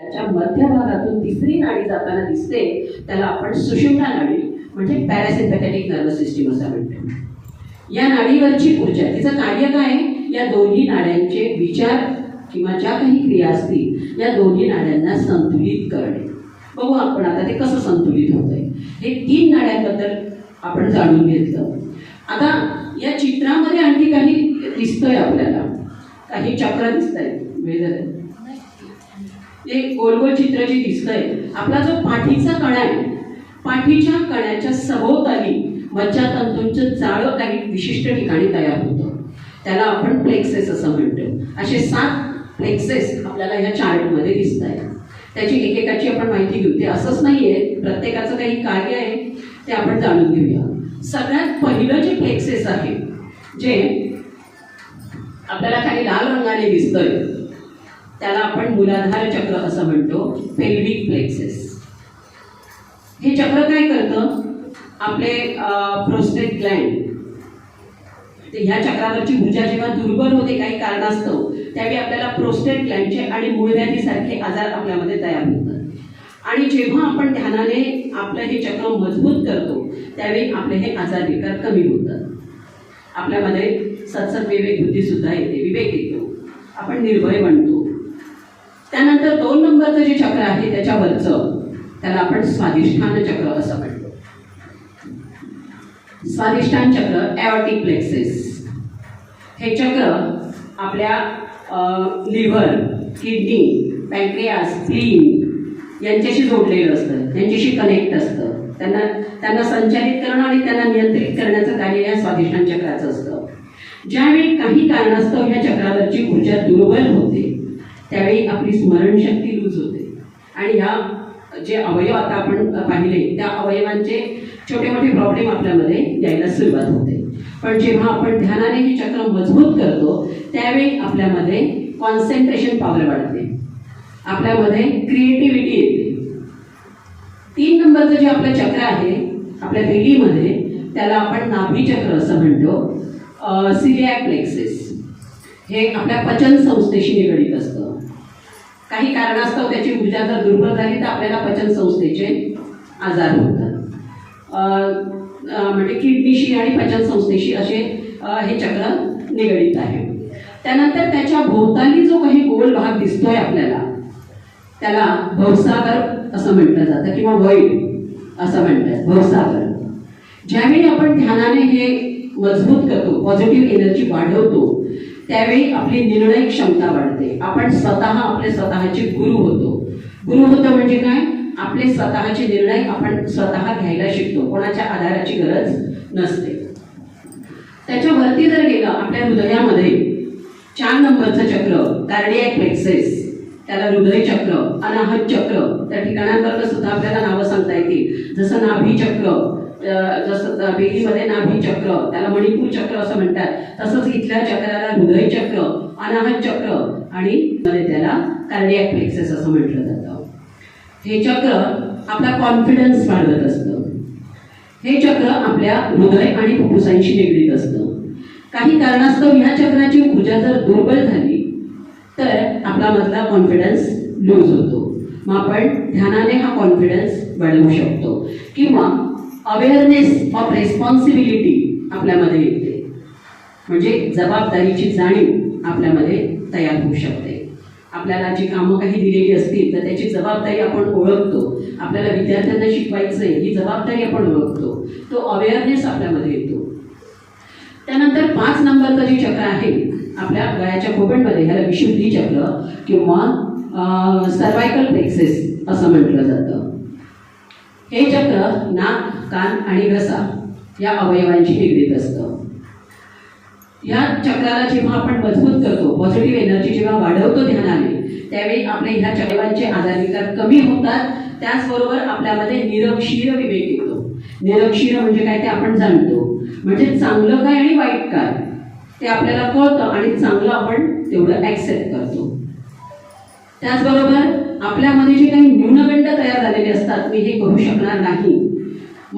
त्याच्या मध्यभागातून तिसरी नाडी जाताना दिसते त्याला आपण सुषुम्ना नाडी म्हणजे पॅरासिम्पॅथेटिक नर्वस सिस्टीम असं म्हणतो. या नाडीवरची ऊर्जा तिचं कार्य काय या दोन्ही नाड्यांचे विचार किंवा ज्या काही क्रिया असतील या दोन्ही नाड्यांना संतुलित करणे. बघू आपण आता ते कसं संतुलित होत आहे हे तीन नाड्यांबद्दल आपण जाणून घेतलं. आता या चित्रामध्ये आणखी काही दिसतंय आपल्याला. काही चक्र दिसत आहेत वेदर ते गोल गोल चित्र जे दिसतंय आपला जो पाठीचा कणा आहे पाठीच्या कण्याच्या सभोवताली मज्जातंतूंचं जाळं काही विशिष्ट ठिकाणी तयार होतं. त्याला आपण प्लेक्सेस असं म्हणतो. असे सात प्लेक्सेस आपल्याला ह्या चार्टमध्ये दिसत आहेत त्याची एकेकाची आपण माहिती घेऊ. ते असंच नाहीये प्रत्येकाचं काही कार्य आहे ते आपण जाणून घेऊया. सगळ्यात पहिलं जे प्लेक्सेस आहे जे आपल्याला काही लाल रंगाने दिसतंय त्याला आपण मुलाधार चक्र असं म्हणतो पेल्विक प्लेक्सेस हे चक्र काय करतं? आपले प्रोस्टेट ग्लँड ते ह्या चक्रावरची ऊर्जा जेव्हा दुर्बल होते काही कारणास्तव त्यावेळी आपल्याला प्रोस्टेट ग्लँडचे आणि मूळव्याधीसारखे आजार आपल्यामध्ये तयार होतात. आणि जेव्हा आपण ध्यानाने आपलं हे चक्र मजबूत करतो त्यावेळी आपले हे आजार विकार कमी होतात. आपल्यामध्ये सत्सत विवेक बुद्धी सुद्धा येते विवेक येतो. आपण निर्भय बनतो त्यानंतर दोन नंबरचं जे चक्र आहे त्याच्यावरचं त्याला आपण स्वाधिष्ठान चक्र असं म्हणतो. स्वाधिष्ठान चक्र ॲओटिक प्लेक्सेस हे चक्र आपल्या लिव्हर किडनी पॅन्क्रियास स्प्लीन यांच्याशी जोडलेलं असतं यांच्याशी कनेक्ट असतं. त्यांना त्यांना संचालित करणं आणि त्यांना नियंत्रित करण्याचं कार्य या स्वाधिष्ठान चक्राचं असतं. ज्यावेळी काही कारणास्तव ह्या चक्रावरची ऊर्जा दुर्बल होते त्यावेळी आपली स्मरणशक्ती लूज होते. आणि ह्या जे अवयव आता आपण पाहिले त्या अवयवांचे छोटे मोठे प्रॉब्लेम आपल्यामध्ये यायला सुरुवात होते. पण जेव्हा आपण ध्यानाने हे चक्र मजबूत करतो त्यावेळी आपल्यामध्ये कॉन्सन्ट्रेशन पॉवर वाढते. आपल्यामध्ये क्रिएटिव्हिटी येते. तीन नंबरचं जे आपलं चक्र आहे आपल्या पेढीमध्ये त्याला आपण नाभी चक्र असं म्हणतो सिलिॲक प्लेक्सेस हे आपल्या पचन संस्थेशी निगडीत असतं. काही कारणास्तव त्याची ऊर्जा जर दुर्बल झाली तर आपल्याला पचन संस्थेचे आजार होतात. म्हणजे किडनीशी आणि पचन संस्थेशी असे हे चक्र निगडित आहे. त्यानंतर त्याच्या भोवताली जो काही गोल भाग दिसतोय आपल्याला त्याला भवसागर असं म्हटलं जातं किंवा वैड असं म्हणतात भवसागर. ज्यावेळी आपण ध्यानाने हे मजबूत करतो पॉझिटिव्ह एनर्जी वाढवतो त्यावेळी आपली निर्णय क्षमता वाढते. आपण स्वतः आपले स्वतःचे गुरु होतो. गुरु होतो म्हणजे काय? आपले स्वतःचे निर्णय आपण स्वतः घ्यायला शिकतो. कोणाच्या आधाराची गरज नसते. त्याच्या वरती जर गेलं आपल्या हृदयामध्ये चार नंबरचं चक्र कार्डियक एक्सेस त्याला हृदय चक्र अनाहत चक्र त्या ठिकाणांवर सुद्धा आपल्याला नावं सांगता येतील. जसं नाभी चक्र जसं बेलीमध्ये नाभी चक्र त्याला मणिपूर चक्र असं म्हणतात. तसंच इथल्या चक्राला हृदय चक्र अनाहत चक्र आणि मध्ये त्याला कार्डियक प्लेक्सेस असं म्हटलं जातं. हे चक्र आपला कॉन्फिडन्स वाढवत असतं. हे चक्र आपल्या हृदय आणि फुफ्फुसांशी निगडीत असतं. काही कारणास्तव ह्या चक्राची ऊर्जा जर दुर्बल झाली तर आपला मधला कॉन्फिडन्स लूज होतो. मग आपण ध्यानाने हा कॉन्फिडन्स वाढवू शकतो. किंवा अवेअरनेस ऑफ रेस्पॉन्सिबिलिटी आपल्यामध्ये येते. म्हणजे जबाबदारीची जाणीव आपल्यामध्ये तयार होऊ शकते. आपल्याला जी कामं काही दिलेली असतील तर त्याची जबाबदारी आपण ओळखतो. आपल्याला विद्यार्थ्यांना शिकवायचं आहे ही जबाबदारी आपण ओळखतो. तो अवेअरनेस आपल्यामध्ये येतो. त्यानंतर पाच नंबरचं जे चक्र आहे? आपल्या गळ्याच्या खोबणमध्ये ह्याला विशुद्धी चक्र किंवा सर्वायकल प्लेक्सेस असं म्हटलं जातं. हे चक्र नाक कान आणि घसा या अवयवांशी निगडीत असतं. या चक्राला जेव्हा आपण मजबूत करतो पॉझिटिव्ह एनर्जी जेव्हा वाढवतो ध्यानाने त्यावेळी आपले ह्या चक्रांचे आजार विकार कमी होतात. त्याचबरोबर आपल्यामध्ये निरक्षीर विवेक येतो. निरक्षीर म्हणजे काय ते आपण जाणतो. म्हणजे चांगलं काय आणि वाईट काय ते आपल्याला कळतं आणि चांगलं आपण तेवढं ॲक्सेप्ट करतो. त्याचबरोबर आपल्यामध्ये जे काही न्यूनगंड तयार झालेले असतात मी हे करू शकणार नाही.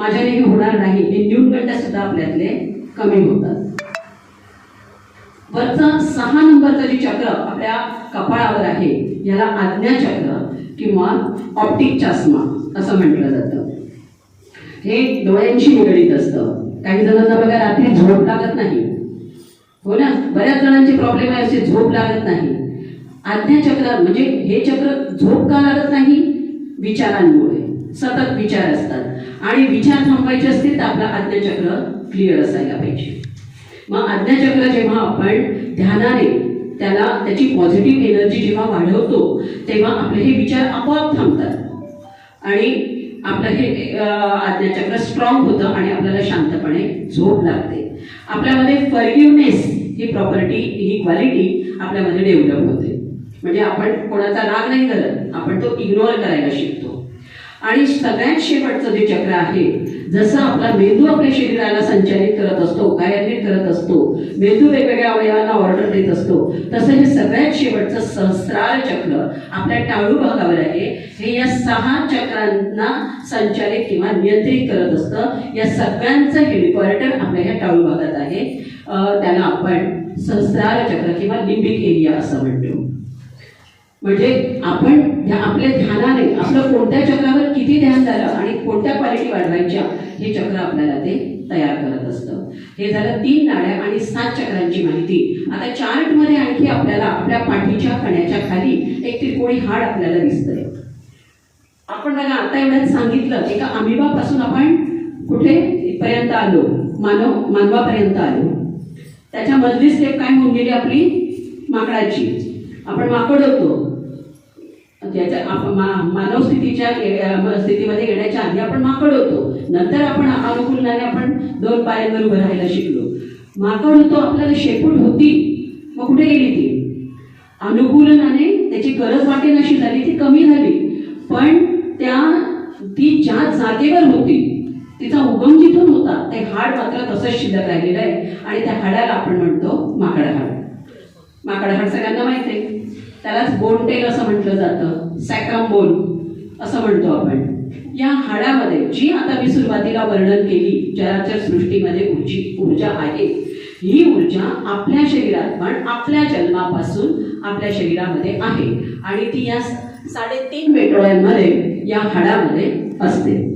माझ्याने हे होणार नाही. हे न्यूनगंड सुद्धा आपल्यातले कमी होतात. वरचं सहा नंबरचं जे चक्र आपल्या कपाळावर आहे याला आज्ञाचक्र किंवा ऑप्टिक चष्मा असं म्हटलं जातं. हे डोळ्यांशी निगडीत असतं. काही जणांना बघा रात्री झोप लागत नाही. हो ना? बऱ्याच जणांचे प्रॉब्लेम आहे असे झोप लागत नाही. आज्ञाचक्र म्हणजे हे चक्र झोप का लागत नाही? विचारांमुळे. सतत विचार असतात. आणि विचार थांबवायचे असतील तर आपला आज्ञाचक्र क्लिअर असायला पाहिजे. मग आज्ञाचक्र जेव्हा आपण ध्यानाने त्याला त्याची पॉझिटिव्ह एनर्जी जेव्हा वाढवतो तेव्हा आपले हे विचार आपोआप थांबतात. आणि आपलं हे आज्ञाचक्र स्ट्रॉंग होतं आणि आपल्याला शांतपणे झोप लागते. आपल्यामध्ये फर्गिवनेस ही प्रॉपर्टी ही क्वालिटी आपल्यामध्ये डेव्हलप होते. म्हणजे आपण कोणाचा राग नाही करत आपण तो इग्नोर करायला शिकतो. आणि सगळ्यात शेवटचं जे चक्र आहे जसं आपला मेंदू आपल्या शरीराला संचालित करत असतो कार्यान्वित करत असतो मेंदू वेगवेगळ्या अवयवांना ऑर्डर देत असतो तसं हे सगळ्यात शेवटचं सहस्रार चक्र आपल्या टाळू भागावर आहे. हे या सहा चक्रांना संचालित किंवा नियंत्रित करत असतं. या सगळ्यांचं हेडक्वार्टर आपल्या ह्या टाळू भागात आहे. त्याला आपण सहस्रार चक्र किंवा लिंबिक एरिया असं म्हणतो. म्हणजे आपण आपल्या ध्यानाने आपलं कोणत्या चक्रावर किती ध्यान झालं आणि कोणत्या क्वालिटी वाढवायच्या हे चक्र आपल्याला ते तयार करत असतं. हे झालं तीन नाड्या आणि सात चक्रांची माहिती. आता चार्टमध्ये आणखी आपल्याला आपल्या पाठीच्या कण्याच्या खाली एक त्रिकोणी हाड आपल्याला दिसतंय. आपण बघा आता एवढ्यात सांगितलं एका अमिबापासून आपण कुठे पर्यंत आलो? मानव मानवापर्यंत आलो. त्याच्या मधली स्टेप काय होऊन गेली आपली? माकडाची. आपण माकड होतो. ज्याच्या आपण मानव स्थितीच्या स्थितीमध्ये येण्याच्या आधी आपण माकड होतो. नंतर आपण अनुकूलनाने आपण दोन पायांवर उभं राहायला शिकलो. माकड होतो आपल्याला शेपूट होती. मग कुठे गेली ती? अनुकूलनाने त्याची गरज वाटेल अशी झाली ती कमी झाली. पण त्या ती ज्या जागेवर होती तिचा उगम जिथून होता ते हाड मात्र तसंच शिल्लक राहिलेलं आहे. आणि त्या हाडाला आपण म्हणतो माकड हाड. माकड हाड सगळ्यांना माहीत आहे. त्यालाच बोनटेल असं म्हटलं जातं. सॅक्रम बोन असं म्हणतो आपण. या हाडामध्ये जी आता मी सुरुवातीला वर्णन केली चराचर सृष्टीमध्ये ऊर्जी ऊर्जा आहे. ही ऊर्जा आपल्या शरीरात पण आपल्या जन्मापासून आपल्या शरीरामध्ये आहे. आणि ती या साडेतीन मेट्रोळ्यांमध्ये या हाडामध्ये असते.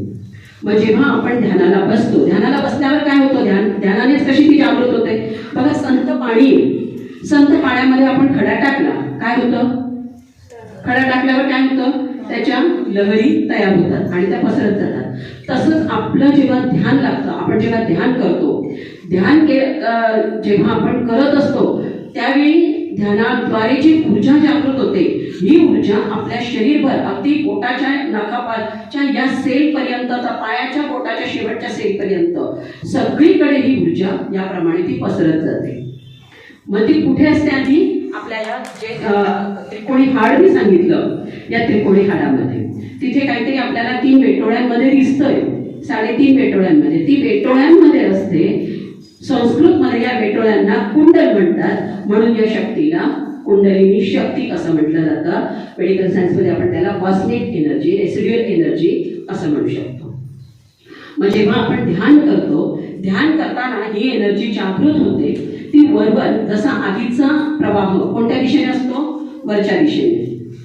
मग जेव्हा आपण ध्यानाला बसतो ध्यानाला बसल्यावर काय होतं? ध्यान ध्यानानेच कशी ती जागृत होते? बघा संत पाणी. संत पाण्यामध्ये आपण खडा टाकला. काय होतं? खडा टाकल्यावर काय होतं? त्याच्या लहरी तयार होतात आणि त्या पसरत जातात. तसंच आपलं जेव्हा ध्यान लागतं आपण जेव्हा ध्यान करतो ध्यान के जेव्हा आपण करत असतो त्यावेळी ध्यानाद्वारे जी ऊर्जा जागृत होते ही ऊर्जा आपल्या शरीरभर अगदी पोटाच्या नाकापाच्या या सेल पर्यंतचा पायाच्या पोटाच्या शेवटच्या सेल पर्यंत सगळीकडे ही ऊर्जा याप्रमाणे ती पसरत जाते. मग ती कुठे असते आधी? आपल्याला जे त्रिकोणी हाड मी सांगितलं या त्रिकोणी हाडामध्ये. तिथे काहीतरी आपल्याला तीन वेटोळ्यांमध्ये दिसतंय. साडेतीन वेटोळ्यांमध्ये. ती वेटोळ्यांमध्ये असते. संस्कृतमध्ये या वेटोळ्यांना कुंडल म्हणतात. म्हणून या शक्तीला कुंडलिनी शक्ती असं म्हटलं जातं. मेडिकल सायन्समध्ये आपण त्याला कॉस्मिक एनर्जी रेसिड्युअल एनर्जी असं म्हणू शकतो. मग जेव्हा आपण ध्यान करतो ध्यान करताना ही एनर्जी जागृत होते. ती वरवर जसा आगीचा प्रवाह कोणत्या दिशेने असतो? वरच्या दिशेने.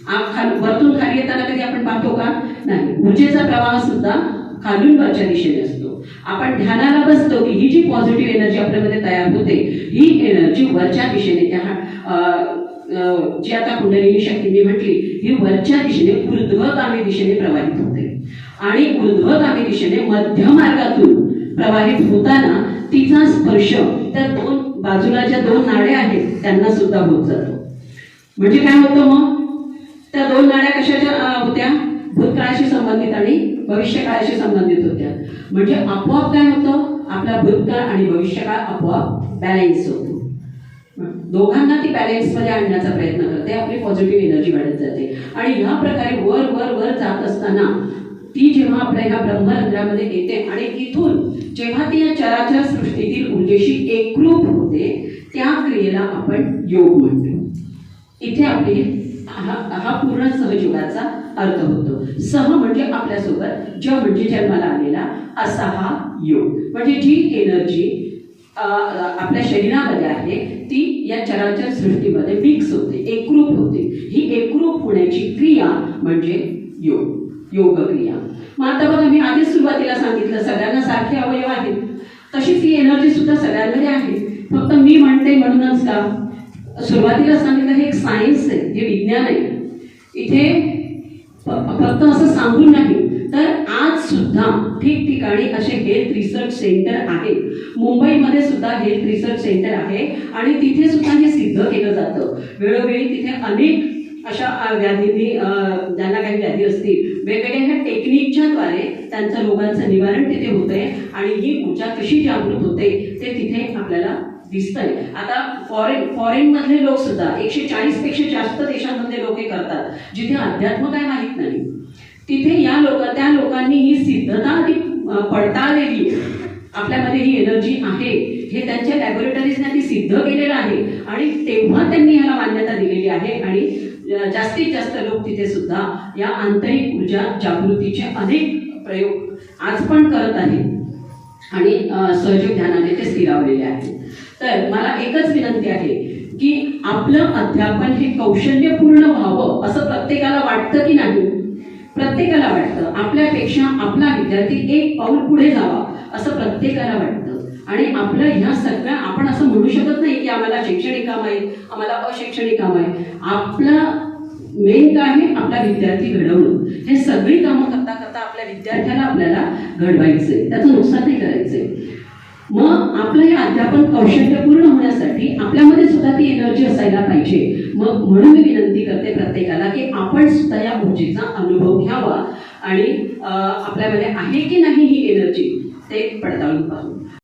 आग खाल वरतून खाली येताना कधी आपण पाहतो का? नाही. ऊर्जेचा प्रवाह सुद्धा खालून वरच्या दिशेने असतो. आपण ध्यानाला बसतो की ही जी पॉझिटिव्ह एनर्जी आपल्यामध्ये तयार होते ही एनर्जी वरच्या दिशेने त्या अं, जी आता कुंडलिनी शक्ती मी म्हटली ही वरच्या दिशेने ऊर्ध्वगामी दिशेने प्रवाहित होते. आणि ऊर्ध्वगामी दिशेने मध्य मार्गातून प्रवाहित होताना तिचा स्पर्श त्या दोन बाजूला ज्या दोन नाड्या आहेत त्यांना सुद्धा होत जातो. म्हणजे काय होतं मग? त्या दोन नाड्या कशाच्या होत्या? भूतकाळाशी संबंधित आणि भविष्यकाळाशी संबंधित होत्या. म्हणजे आपोआप काय होतं? आपला भूतकाळ आणि भविष्यकाळ आपोआप बॅलेन्स होतो. दोघांना ती बॅलेन्समध्ये आणण्याचा प्रयत्न करते आपली पॉझिटिव्ह एनर्जी वाढत जाते. आणि ह्या प्रकारे वर वर वर जात असताना ती जेव्हा आपल्या ह्या ब्रह्मरंध्रामध्ये येते आणि इथून जेव्हा ती या चराचर सृष्टीतील ऊर्जेशी एकरूप होते त्या क्रियेला आपण योग म्हणतो. इथे आपली हा हा पूर्ण सहयुगाचा अर्थ होतो. सह म्हणजे आपल्यासोबत ज म्हणजे जन्माला आलेला असा हा योग. म्हणजे जी एनर्जी आपल्या शरीरामध्ये आहे ती या चराचर सृष्टीमध्ये मिक्स होते एकरूप होते. ही एकरूप होण्याची क्रिया म्हणजे योग. योगक्रिया. मग आता बघा मी आधीच सुरुवातीला सांगितलं सगळ्यांना सारखे अवयव आहेत. तशीच ही एनर्जी सुद्धा सगळ्यांमध्ये आहे. फक्त मी म्हणते म्हणूनच का सुरुवातीला सांगितलं हे एक सायन्स आहे हे विज्ञान आहे. इथे फक्त असं सांगून नाही तर आज सुद्धा ठिकठिकाणी असे हेल्थ रिसर्च सेंटर आहेत मुंबईमध्ये सुद्धा हेल्थ रिसर्च सेंटर आहे आणि तिथे सुद्धा हे सिद्ध केलं जातं. वेळोवेळी तिथे अनेक अशा व्याधींनी ज्यांना काही व्याधी असतील वेगवेगळ्या टेक्निकच्या द्वारे त्यांच्या रोगांचं निवारण तिथे होतंय आणि ही पूजा कशी जागृत होते ते तिथे आपल्याला दिसतंय. आता फॉरेन फॉरेन मधले लोक सुद्धा एकशे चाळीसपेक्षा जास्त देशांमधले लोक हे करतात जिथे अध्यात्म काय माहीत नाही. तिथे या लोक त्या लोकांनी ही सिद्धता आधी पडताळलेली. आपल्यामध्ये ही एनर्जी आहे. हे त्यांच्या लॅबोरेटरीजने ती सिद्ध केलेलं आहे. आणि तेव्हा त्यांनी याला मान्यता दिलेली आहे. आणि जास्तीत जास्त लोक तिथे सुद्धा या आंतरिक ऊर्जा जागृतीचे अनेक प्रयोग आज पण करत आहेत. आणि सहयोग ध्यानाने ते स्थिरावलेले आहेत. तर मला एकच विनंती आहे की आपलं अध्यापन हे कौशल्यपूर्ण व्हावं असं प्रत्येकाला वाटतं की नाही? प्रत्येकाला वाटतं. आपल्यापेक्षा आपला विद्यार्थी एक पाऊल पुढे जावा असं प्रत्येकाला वाटतं. आणि आपलं ह्या सगळ्या आपण असं म्हणू शकत नाही की आम्हाला शैक्षणिक काम आहे आम्हाला अशैक्षणिक काम आहे. आपला मेन काय आहे? आपला विद्यार्थी घडवणं. हे सगळी कामं करता करता आपल्या विद्यार्थ्याला आपल्याला घडवायचंय. त्याचं नुकसान नाही करायचंय. मग आपलं हे अध्यापन कौशल्यपूर्ण होण्यासाठी आपल्यामध्ये सुद्धा ती एनर्जी असायला पाहिजे. मग म्हणून मी विनंती करते प्रत्येकाला की आपण सुद्धा या ऊर्जेचा अनुभव घ्यावा आणि आपल्यामध्ये आहे की नाही ही एनर्जी ते पडताळून पाहू.